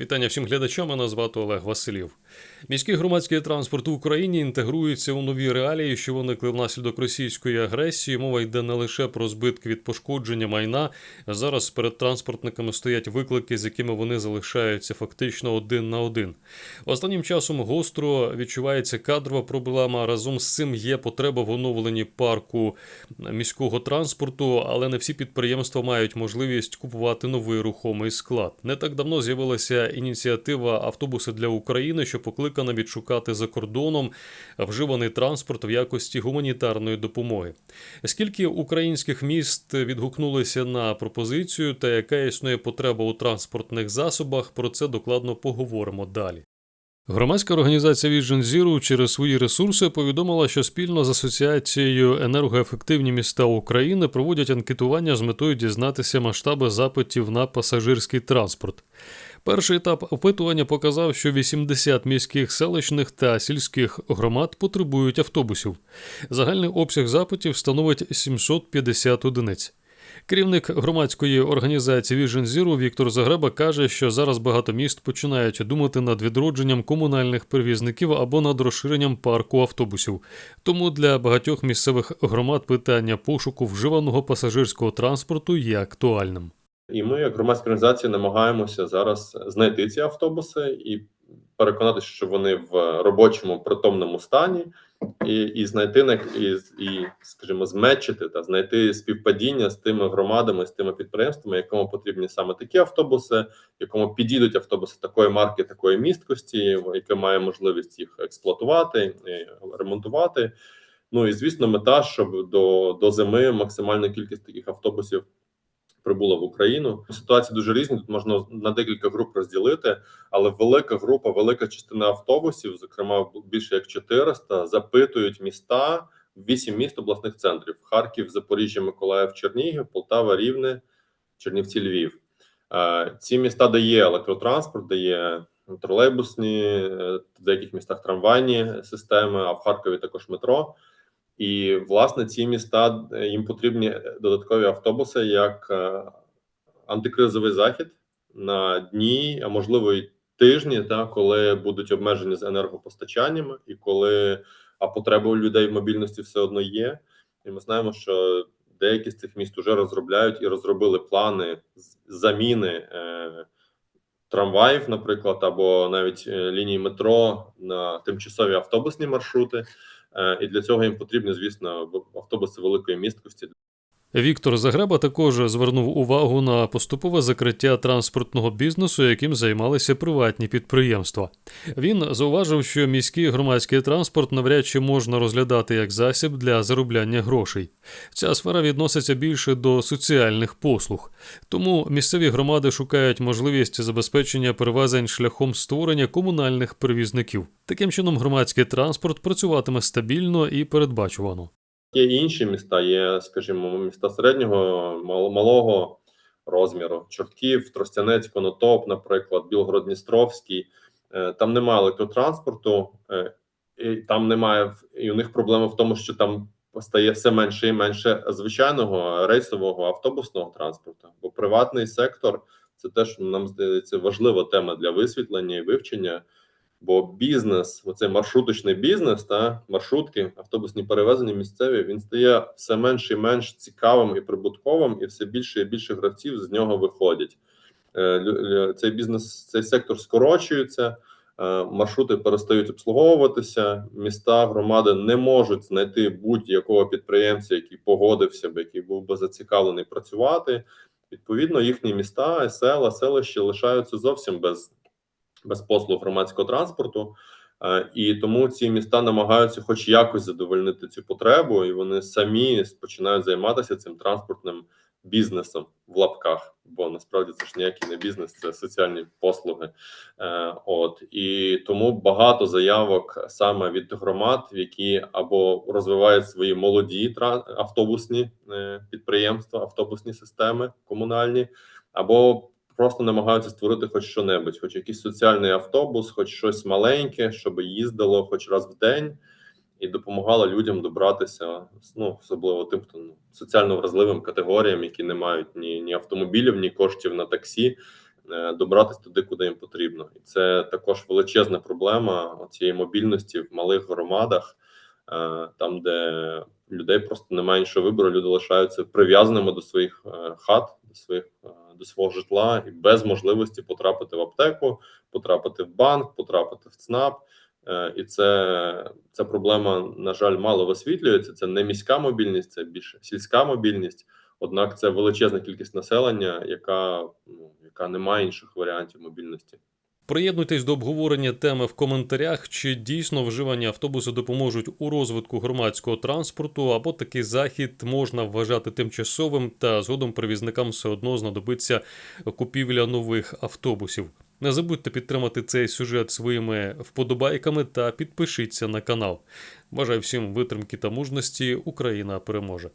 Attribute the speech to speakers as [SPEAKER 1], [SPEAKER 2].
[SPEAKER 1] Вітання всім глядачам. Мене звати Олег Василів. Міський громадський транспорт в Україні інтегрується у нові реалії, що виникли внаслідок російської агресії. Мова йде не лише про збитки від пошкодження майна. Зараз перед транспортниками стоять виклики, з якими вони залишаються фактично один на один. Останнім часом гостро відчувається кадрова проблема. Разом з цим є потреба в оновленні парку міського транспорту, але не всі підприємства мають можливість купувати новий рухомий склад. Не так давно з'явилася ініціатива автобуси для України, що покликана відшукати за кордоном вживаний транспорт в якості гуманітарної допомоги. Скільки українських міст відгукнулися на пропозицію, та яка існує потреба у транспортних засобах, про це докладно поговоримо далі. Громадська організація Vision Zero через свої ресурси повідомила, що спільно з асоціацією енергоефективні міста України проводять анкетування з метою дізнатися масштаби запитів на пасажирський транспорт. Перший етап опитування показав, що 80 міських селищних та сільських громад потребують автобусів. Загальний обсяг запитів становить 750 одиниць. Керівник громадської організації Vision Zero Віктор Загреба каже, що зараз багато міст починають думати над відродженням комунальних перевізників або над розширенням парку автобусів. Тому для багатьох місцевих громад питання пошуку вживаного пасажирського транспорту є актуальним.
[SPEAKER 2] І ми, як громадська організація, намагаємося зараз знайти ці автобуси і переконатися, що вони в робочому притомному стані, і і знайти і, і, скажімо, змечити та знайти співпадіння з тими громадами, з тими підприємствами, якому потрібні саме такі автобуси, якому підійдуть автобуси такої марки, такої місткості, яке має можливість їх експлуатувати, ремонтувати. Ну і звісно, мета, щоб до, до зими максимальна кількість таких автобусів прибула в Україну. Ситуації дуже різні. Тут можна на декілька груп розділити, але велика група, велика частина автобусів, зокрема більше як 400, запитують міста. Вісім міст обласних центрів: Харків, Запоріжжя, Миколаїв, Чернігів, Полтава, Рівне, Чернівці, Львів. Е, ці міста дає електротранспорт, дає тролейбусні, е, в деяких містах трамвайні системи, а в Харкові також метро. І власне ці міста е, їм потрібні додаткові автобуси як е, антикризовий захід на дні, а можливо й тижні, та коли будуть обмежені з енергопостачаннями, і коли а потреба у людей в мобільності все одно є. І ми знаємо, що деякі з цих міст вже розробляють і розробили плани заміни е, трамваїв, наприклад, або навіть е, лінії метро на тимчасові автобусні маршрути. Е, і для цього їм потрібні, звісно, автобуси великої місткості.
[SPEAKER 1] Віктор Загреба також звернув увагу на поступове закриття транспортного бізнесу, яким займалися приватні підприємства. Він зауважив, що міський громадський транспорт навряд чи можна розглядати як засіб для заробляння грошей. Ця сфера відноситься більше до соціальних послуг, тому місцеві громади шукають можливість забезпечення перевезень шляхом створення комунальних перевізників. Таким чином, громадський транспорт працюватиме стабільно і передбачувано.
[SPEAKER 2] Є інші міста, є, скажімо, міста середнього малого розміру: Чортків, Тростянець, Конотоп, наприклад, Білгород-Дністровський. Е, там немає електротранспорту, е, і там немає і у них проблема в тому, що там стає все менше і менше звичайного рейсового автобусного транспорту. Бо приватний сектор це теж нам здається важлива тема для висвітлення і вивчення. Бо бізнес, оцей маршруточний бізнес та маршрутки, автобусні перевезення місцеві, він стає все менш і менш цікавим і прибутковим, і все більше і більше гравців з нього виходять. Е, цей бізнес, цей сектор скорочується, е, маршрути перестають обслуговуватися. Міста, громади не можуть знайти будь-якого підприємця, який погодився би, який був би зацікавлений працювати. Відповідно, їхні міста, села, селища лишаються зовсім без без послуг громадського транспорту, е, і тому ці міста намагаються, хоч якось задовольнити цю потребу, і вони самі починають займатися цим транспортним бізнесом в лапках. Бо насправді це ж ніякий не бізнес, це соціальні послуги. Е, От і тому багато заявок саме від громад, які або розвивають свої молоді автобусні е, підприємства, автобусні системи комунальні, або просто намагаються створити хоч що-небудь, хоч якийсь соціальний автобус, хоч щось маленьке, щоб їздило хоч раз в день і допомагало людям добратися, ну особливо тим, хто ну, соціально вразливим категоріям, які не мають ні ні автомобілів, ні коштів на таксі. е, добратися туди, куди їм потрібно. І це також величезна проблема цієї мобільності в малих громадах, е, там, де людей просто немає іншого вибору, люди лишаються прив'язаними до своїх е, хат, до своїх е, до свого житла і без можливості потрапити в аптеку, потрапити в банк, потрапити в ЦНАП. Е, І це ця проблема, на жаль, мало висвітлюється. Це не міська мобільність, це більше сільська мобільність. Однак це величезна кількість населення, яка ну яка не має інших варіантів мобільності.
[SPEAKER 1] Приєднуйтесь до обговорення теми в коментарях, чи дійсно вживання автобусу допоможуть у розвитку громадського транспорту, або такий захід можна вважати тимчасовим, та згодом перевізникам все одно знадобиться купівля нових автобусів. Не забудьте підтримати цей сюжет своїми вподобайками та підпишіться на канал. Бажаю всім витримки та мужності. Україна переможе!